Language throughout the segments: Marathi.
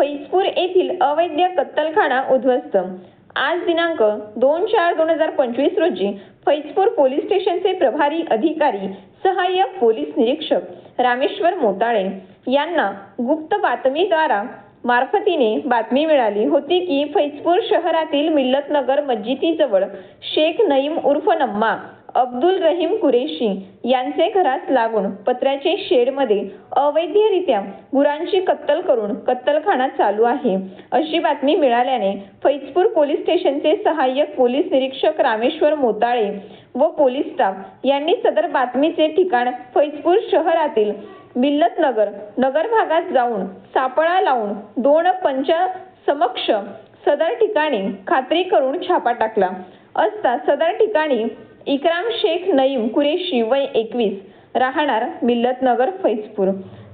फैजपूर येथील अवैध कत्तलखाना उद्ध्वस्त. आज दिनांक दोन चार दोन हजार पंचवीस रोजी फैजपूर पोलीस स्टेशनचे प्रभारी अधिकारी सहाय्यक पोलीस निरीक्षक रामेश्वर मोताळे यांना गुप्त बातमीद्वारा मार्फतीने बातमी मिळाली होती की फैजपूर शहरातील मिल्लतनगर मस्जिदीजवळ शेख नईम उर्फ नम्मा अब्दुल रहीम कुरेशी यांचे घरास लागून पत्र्याचे शेडमध्ये अवैधरित्या गुरांची कत्तल करून कत्तलखाना चालू आहे. अशी बातमी मिळाल्याने फैजपूर पोलीस स्टेशनचे सहाय्यक पोलीस निरीक्षक रामेश्वर मोताळे व पोलीस स्टाफ यांनी सदर बातमीचे ठिकाण फैजपूर शहरातील मिल्लतनगर नगर भागात जाऊन सापळा लावून दोन पंच समक्ष सदर ठिकाणी खात्री करून छापा टाकला असता सदर ठिकाणी इक्राम शेख नईम कुरेशी वय एकवीस राहणार मिल्लतनगर फैजपूर.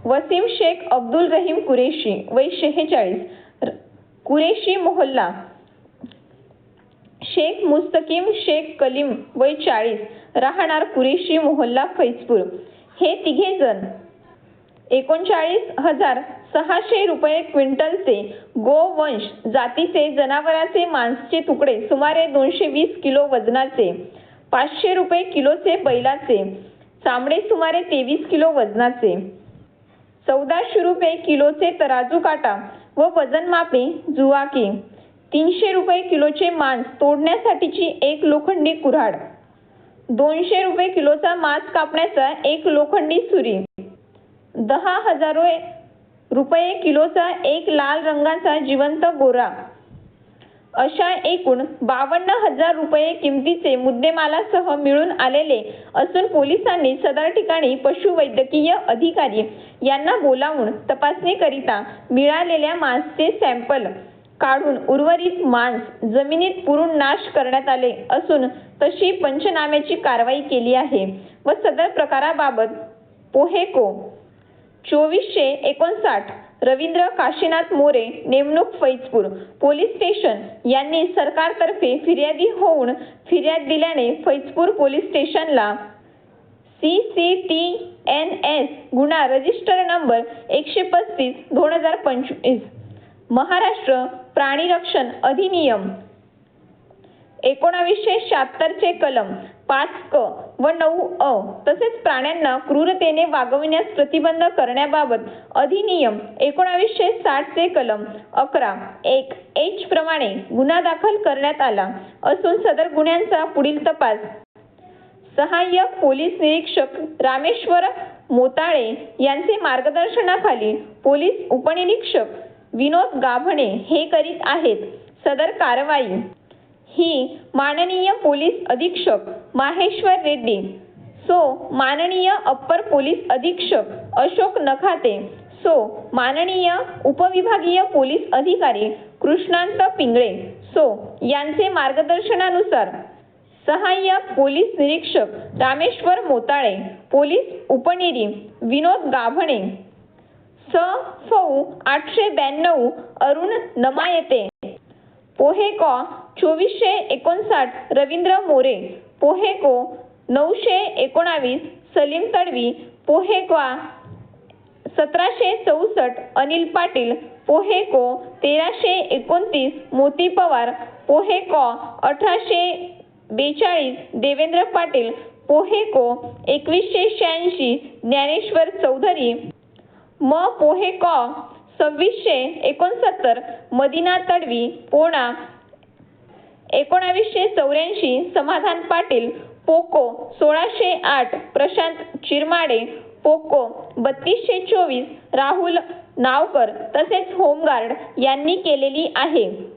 वसीम शेख अब्दुल रहीम कुरेशी वय शेहेचाळीस कुरेशी मोहल्ला. शेख मुस्तकीम शेख कलीम वय चाळीस राहणार कुरेशी मोहल्ला फैजपूर. हे तिघे जण. एकोणचाळीस हजार सहाशे रुपये क्विंटलचे गोवंश जातीचे जनावराचे मांसचे तुकडे सुमारे दोनशे वीस किलो वजनाचे. पाचशे रुपये किलोचे बैलाचे चामडे सुमारे तेवीस किलो वजनाचे. चौदाशे रुपये किलोचे तराजू काटा व वजन मापे जुवाकी तीनशे रुपये किलोचे मांस तोडण्यासाठीची एक लोखंडी कुऱ्हाड. दोनशे रुपये किलोचा मांस कापण्याचा एक लोखंडी सुरी. दहा हजार रुपये किलोचा एक लाल रंगाचा जिवंत गोरा. अशा एकूण बावन्न हजार रुपये किमतीचे मुद्देमालासह मिळून आलेले असून पोलिसांनी सदर ठिकाणी पशुवैद्यकीय अधिकारी यांना बोलावून तपासणीकरिता मिळालेल्या मांसचे सॅम्पल काढून उर्वरित मांस जमिनीत पुरून नाश करण्यात आले असून तशी पंचनाम्याची कारवाई केली आहे व सदर प्रकाराबाबत पोहेको चोवीसशे एकोणसाठ रवींद्र काशीनाथ मोरे नेमणूक फैजपूर पोलीस स्टेशन यांनी सरकारतर्फे फिर्यादी होऊन फिर्याद दिल्याने फैजपूर पोलीस स्टेशनला C C T N S गुन्हा रजिस्टर नंबर एकशे पस्तीस दोन हजार पंचवीस. महाराष्ट्र प्राणीरक्षण अधिनियम एकोणावीसशे शहात्तरचे कलम पाच क व नऊ अ तसेच प्राण्यांना क्रूरतेने वागविण्यास प्रतिबंध करण्याबाबत अधिनियम एकोणावीसशे साठचे कलम अकरा एक एच प्रमाणे गुन्हा दाखल करण्यात आला असून सदर गुन्ह्यांचा पुढील तपास. सहाय्यक पोलीस निरीक्षक रामेश्वर मोताळे यांचे मार्गदर्शनाखाली पोलीस उपनिरीक्षक विनोद गाभणे हे करीत आहेत. सदर कारवाई ही माननीय पोलीस अधीक्षक माहेश्वर रेड्डी. सो माननीय अप्पर पोलीस अधीक्षक अशोक नखाते. सो माननीय उपविभागीय पोलीस अधिकारी कृष्णांत पिंगळे. सो यांचे मार्गदर्शनानुसार सहाय्यक पोलीस निरीक्षक रामेश्वर मोताळे पोलीस उपनिरी विनोद गाभणे. स फौ आठशे ब्याण्णव अरुण नमायते. पोहेकॉ चोवीसशे एकोणसाठ रवींद्र मोरे पोहेको नऊशे एकोणावीस सलीम तडवी पोहेक्वा सतराशे चौसष्ट अनिल पाटील पोहेको तेराशे एकोणतीस मोती पवार पोहेकॉ अठराशे बेचाळीस देवेंद्र पाटील पोहेको एकवीसशे शहाऐंशी ज्ञानेश्वर चौधरी म पोहेकॉ सव्वीसशे एकोणसत्तर मदिना तडवी पोणा एकोणावीसशे चौऱ्याऐंशी समाधान पाटील पोको सोळाशे आठ प्रशांत चिरमाडे पोको बत्तीसशे चोवीस राहुल नावकर तसेच होमगार्ड यांनी केलेली आहे.